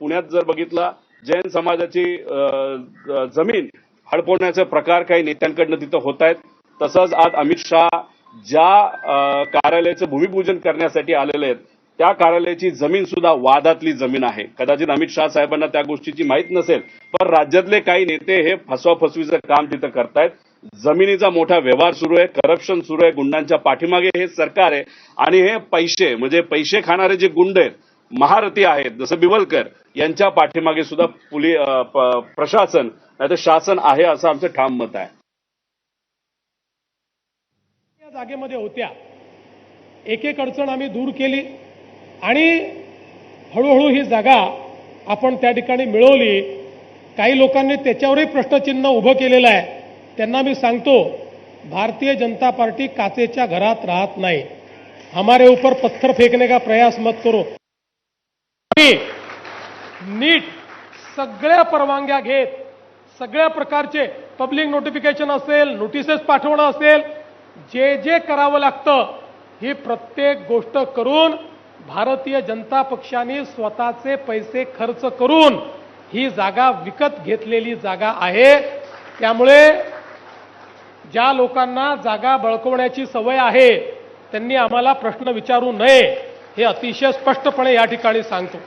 पुण्यात जर बघितला जैन समाजाची जमीन हडपवण्याचे प्रकार काही नेत्यांकडनं तिथं होत आहेत तसंच आज अमित शहा ज्या कार्यालयाचं भूमिपूजन करण्यासाठी आलेले आहेत त्या कार्यालयाची जमीन सुद्धा वादातली जमीन आहे. कदाचित अमित शहा साहेबांना त्या गोष्टीची माहीत नसेल पण राज्यातले काही नेते हे फसवाफसवीचं काम तिथं करतायत. जमिनीचा मोठा व्यवहार सुरू आहे करप्शन सुरू आहे गुंडांच्या पाठीमागे हे सरकार आहे. आणि हे पैसे म्हणजे पैसे खाणारे जे गुंड आहेत महारथी आहेत. जसं बिवलकर यांच्या पाठीमागे सुद्धा पुली प्रशासन नाही तर शासन आहे असं आमचं ठाम मत आहे. या जागेमध्ये होत्या. एक एक अडचण आम्ही दूर केली आणि हळूहळू ही जागा आपण त्या ठिकाणी मिळवली. काही लोकांनी त्याच्यावरही प्रश्नचिन्ह उभं केलेलं आहे. त्यांना मी सांगतो भारतीय जनता पार्टी काचेच्या घरात राहत नाही. हमारे ऊपर पत्थर फेकने का प्रयास मत करो. नीट सगळ्या परवानग्या घेत सगळ्या प्रकारचे पब्लिक नोटिफिकेशन असेल नोटिसेस पाठवणं असेल जे जे करावं लागतं ही प्रत्येक गोष्ट करून भारतीय जनता पक्षाने स्वतःचे पैसे खर्च करून ही जागा विकत घेतलेली जागा आहे. त्यामुळे ज्या लोकांना जागा बळकवण्याची सवय आहे त्यांनी आम्हाला प्रश्न विचारू नये हे अतिशय स्पष्टपणे या ठिकाणी सांगतो.